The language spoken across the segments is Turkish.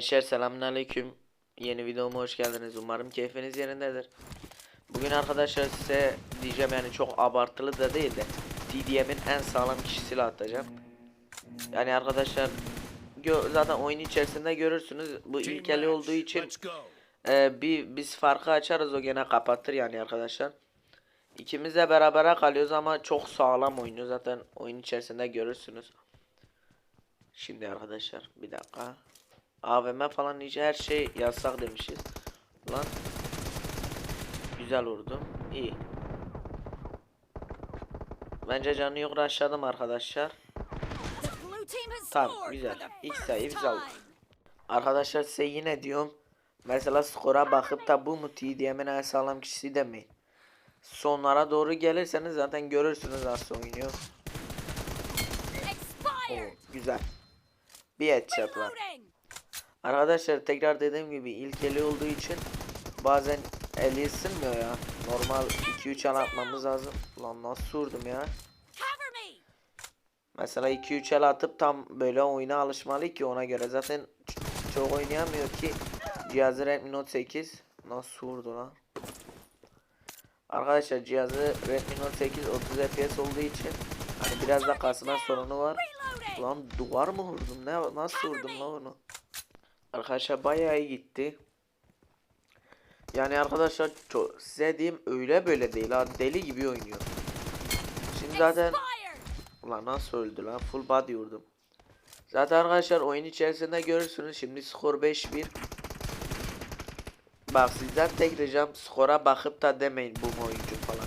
Gençler selamünaleyküm. Yeni videoma hoş geldiniz. Umarım keyfiniz yerindedir. Bugün arkadaşlar size diyeceğim yani çok abartılı da değil de TDM'in en sağlam kişisiyle atacağım. Yani arkadaşlar zaten oyun içerisinde görürsünüz. Bu ilk eli olduğu için e, bir biz farkı açarız o gene kapatır yani arkadaşlar. İkimiz de berabere kalıyoruz ama çok sağlam oynuyor zaten oyun içerisinde görürsünüz. Şimdi arkadaşlar bir dakika. AVM falan iyice her şey yasak demişiz. Lan. Güzel vurdum. İyi. Bence canı yok aşağıdım arkadaşlar. Tamam güzel. İlk sayı biz aldık. Arkadaşlar size yine diyorum. Mesela skora bakıp da bu mu TDM'in en sağlam kişisi demeyin. Sonlara doğru gelirseniz zaten görürsünüz nasıl oynuyor. Oo, güzel. Bir headshot var. Arkadaşlar tekrar dediğim gibi ilk eli olduğu için bazen eli ısınmıyor ya. Normal 2-3 el atmamız lazım. Lan nasıl vurdum ya. Mesela 2-3 el atıp tam böyle oyuna alışmalı ki ona göre. Zaten çok oynayamıyor ki. Cihazı Redmi Note 8. Nasıl vurdu lan. Arkadaşlar cihazı Redmi Note 8 30 FPS olduğu için hani biraz da kasma sorunu var. Lan duvar mı vurdum? Ne nasıl vurdum lan onu? Arkadaşlar bayağı iyi gitti. Yani arkadaşlar size diyeyim öyle böyle değil ha deli gibi oynuyor. Şimdi zaten Ulan nasıl öldü lan full body vurdum. Zaten arkadaşlar oyun içerisinde görürsünüz şimdi skor 5-1. Bak sizden tek ricam skora bakıp da demeyin bu oyuncu falan.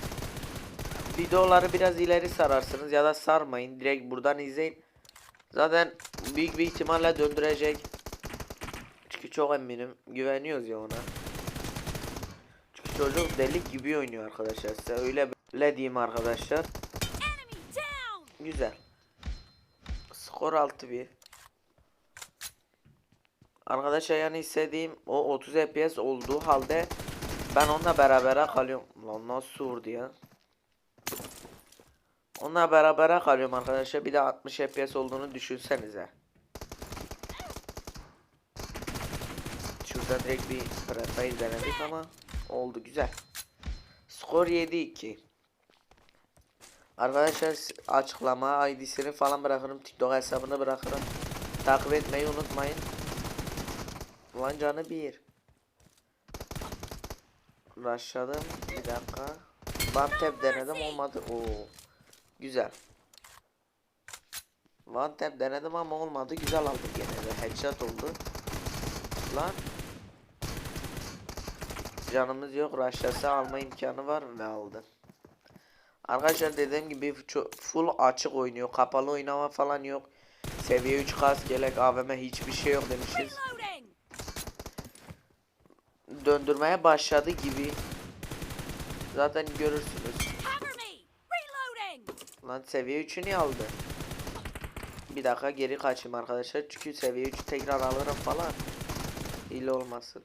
Videoları biraz ileri sararsınız ya da sarmayın direkt buradan izleyin. Zaten büyük bir ihtimalle döndürecek. Çünkü çok eminim güveniyoruz ya ona. Çünkü çocuk deli gibi oynuyor arkadaşlar size öyle böyle diyeyim arkadaşlar. Güzel. Skor 6-1. Arkadaşlar yani istediğim o 30 FPS olduğu halde ben onunla berabere kalıyorum. Lan nasıl vurdu ya? Onunla berabere kalıyorum arkadaşlar. Bir de 60 FPS olduğunu düşünsenize. Şurada direkt bir prefire denedik ama oldu güzel. Skor 7-2. Arkadaşlar açıklama ID'sini falan bırakırım. TikTok hesabını bırakırım. Takip etmeyi unutmayın. Ulan canı bir. Rushladım. Bir dakika. One tap denedim olmadı. Oo. Güzel. One tap denedim ama olmadı. Güzel aldım gene de. Headshot oldu. Lan. Canımız yok. Rushlasa alma imkanı var ve aldı. Arkadaşlar dediğim gibi full açık oynuyor. Kapalı oynama falan yok. Seviye 3 kas gelek AVM hiçbir şey yok demişiz. Döndürmeye başladı gibi. Zaten görürsünüz. Lan seviye 3'ü niye aldı? Bir dakika geri kaçayım arkadaşlar. Çünkü seviye 3'ü tekrar alırım falan. Hile olmasın.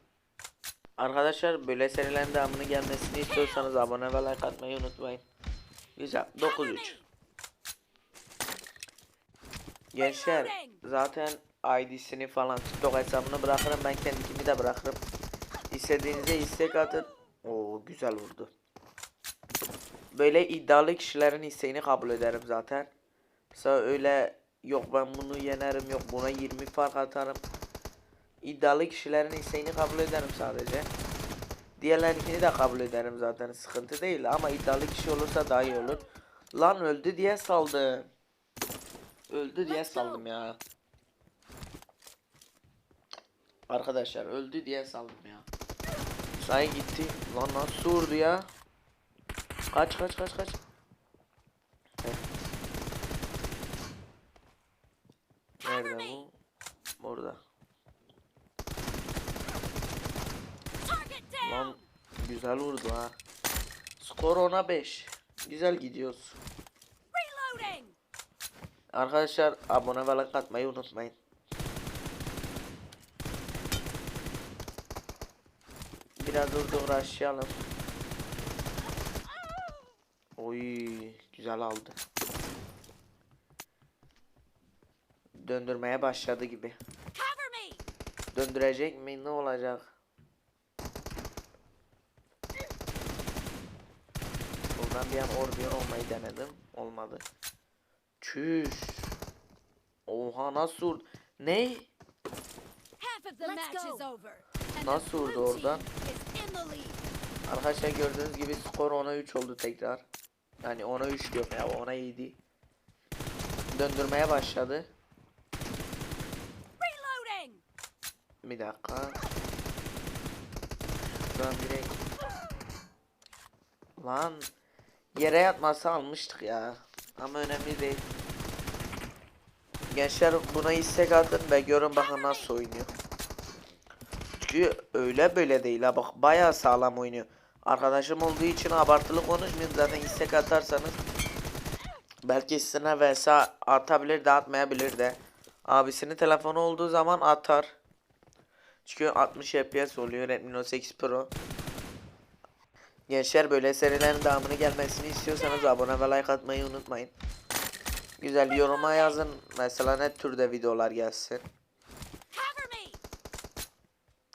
Arkadaşlar böyle serilerin devamını gelmesini istiyorsanız abone ve like atmayı unutmayın. Güzel. 9-3. Gençler zaten ID'sini falan TikTok hesabını bırakırım. Ben kendimi de bırakırım. İstediğinize istek atın. Oo güzel vurdu. Böyle iddialı kişilerin isteğini kabul ederim zaten. Mesela öyle yok ben bunu yenerim yok buna 20 fark atarım. İddialı kişilerin isteğini kabul ederim sadece. Diğerlerinkini de kabul ederim zaten sıkıntı değil ama iddialı kişi olursa daha iyi olur. Lan öldü diye saldım. Öldü diye saldım ya. Arkadaşlar öldü diye saldım ya. Say gitti. Lan nasıl vurdu ya? Kaç kaç kaç kaç. Nerede bu? Burada. Lan güzel vurdu ha. Skor 10'a 5. Güzel gidiyoruz. Arkadaşlar abone ve like atmayı unutmayın. Biraz orada uğraşalım. Oy güzel aldı. Döndürmeye başladı gibi. Döndürecek mi? Ne olacak? Buradan bir an orbiyon olmayı denedim. Olmadı. Çüş. Oha nasıl vurdu? Ne? Nasıl vurdu oradan? Arkadaşlar gördüğünüz gibi skor 10'a 3 oldu tekrar. Yani 10'a 3 diyorum ya 10'a 7. Döndürmeye başladı. Bir dakika. Şuradan direkt. Lan yere yatmasa almıştık ya. Ama önemli değil. Gençler buna istek atın ve görün bakın nasıl oynuyor. Çünkü öyle böyle değil ha bak bayağı sağlam oynuyor. Arkadaşım olduğu için abartılı konuşmuyorum zaten istek atarsanız belki sizine vs atabilir de atmayabilir de. Abisinin telefonu olduğu zaman atar. Çünkü 60 FPS oluyor Redmi Note 8 Pro. Gençler böyle serilerin devamını gelmesini istiyorsanız abone ve like atmayı unutmayın. Güzel yoruma yazın. Mesela ne türde videolar gelsin.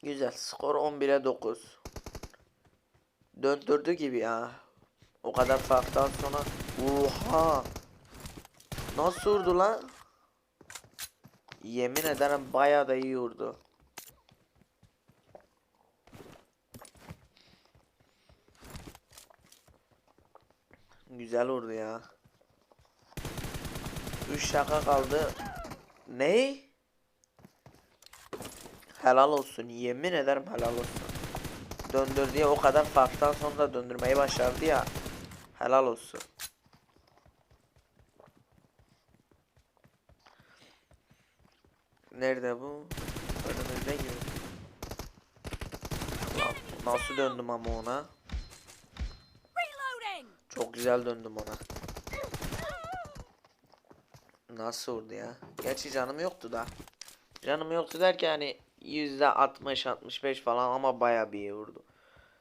Güzel. Skor 11'e 9. Döndürdü gibi ya. O kadar farktan sonra. Oha. Nasıl vurdu lan? Yemin ederim bayağı da iyi vurdu. Güzel vurdu ya. 3 şaka kaldı. Ne? Helal olsun. Yemin ederim helal olsun. Döndürdüğü o kadar farktan sonra döndürmeyi başardı ya. Helal olsun. Nerede bu? Önümüzde gibi. Nasıl döndüm ama ona? Çok güzel döndüm ona. Nasıl vurdu ya? Gerçi canım yoktu da. Canım yoktu derken hani yüzde 60-65 falan ama baya bir iyi vurdu.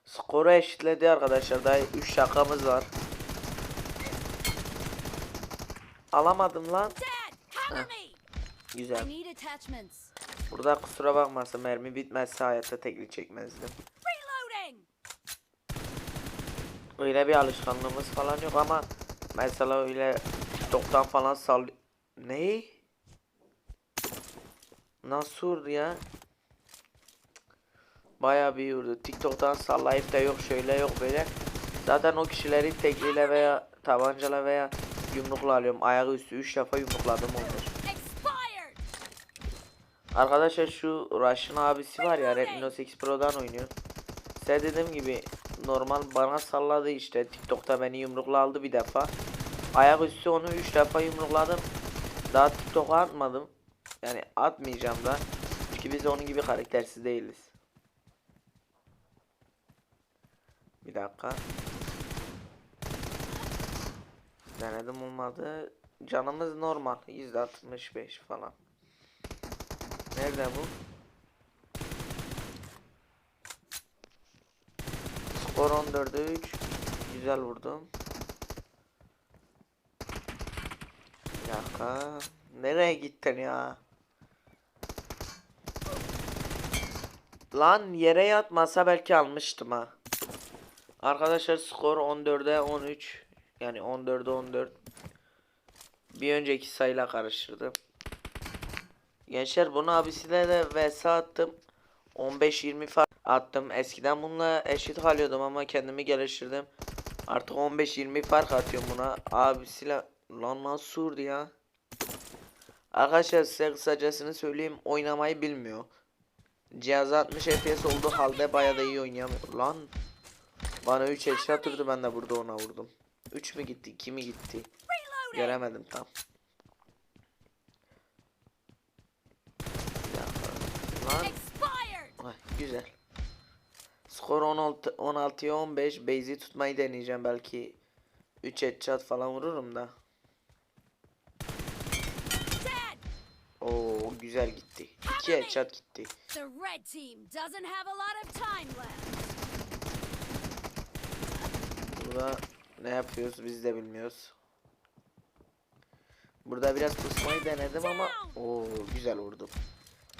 Skoru eşitledi arkadaşlar. Daha 3 şakamız var. Alamadım lan. Güzel. Burada kusura bakmasın mermi bitmezse hayatta tekli çekmezdim. Öyle bir alışkanlığımız falan yok ama mesela öyle TikTok'tan falan sal... Ne? Nasıl vurdu ya? Bayağı bir vurdu. TikTok'tan sallayıp da yok şöyle yok böyle. Zaten o kişileri tekliyle veya tabancayla veya yumrukla alıyorum. Ayağı üstü 3 defa yumrukladım olmuş. Arkadaşlar şu Rush'ın abisi var ya Redmi Note 8 Pro'dan oynuyor. Size dediğim gibi normal bana salladı işte TikTok'ta beni yumrukla aldı bir defa. Ayaküstü onu 3 defa yumrukladım. Daha TikTok'a atmadım. Yani atmayacağım da. Çünkü biz onun gibi karaktersiz değiliz. Bir dakika. Denedim olmadı. Canımız normal. %65 falan. Nerede bu? Skor 14'e 3. Güzel vurdum. Bir dakika. Nereye gittin ya? Lan yere yatmasa belki almıştım ha. Arkadaşlar skor 14'e 13. Yani 14'e 14. Bir önceki sayıyla karıştırdım. Gençler bunu abisiyle de vs attım. 15-20 fark attım. Eskiden bununla eşit kalıyordum ama kendimi geliştirdim. Artık 15-20 fark atıyorum buna. Abisiyle lan nasıl vurdu ya? Arkadaşlar size kısacasını söyleyeyim. Oynamayı bilmiyor. Cihaz 60 FPS olduğu halde bayağı da iyi oynayamıyor. Lan bana 3 headshot vurdu ben de burada ona vurdum. 3 mü gitti 2 mi gitti? Göremedim tam. Lan. Skor 16 16'ya 15. Base'i tutmayı deneyeceğim belki 3 headshot falan vururum da. Oo güzel gitti. 2 headshot gitti. Burada ne yapıyoruz biz de bilmiyoruz. Burada biraz pusmayı denedim ama o güzel vurdum.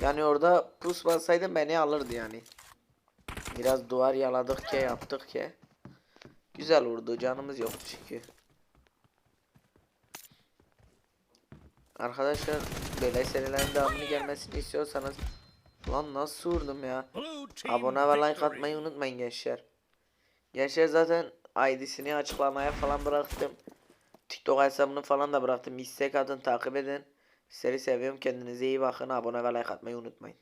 Yani orada pus bassaydım beni alırdı yani. Biraz duvar yaladık ki yaptık ki. Güzel vurdu canımız yok çünkü. Arkadaşlar böyle serilerin devamını gelmesini istiyorsanız Lan nasıl vurdum ya? Abone ve like atmayı unutmayın gençler. Gençler zaten ID'sini açıklamaya falan bıraktım. TikTok hesabını falan da bıraktım. İstek atın takip edin. Sizleri seviyorum. Kendinize iyi bakın. Abone ve like atmayı unutmayın.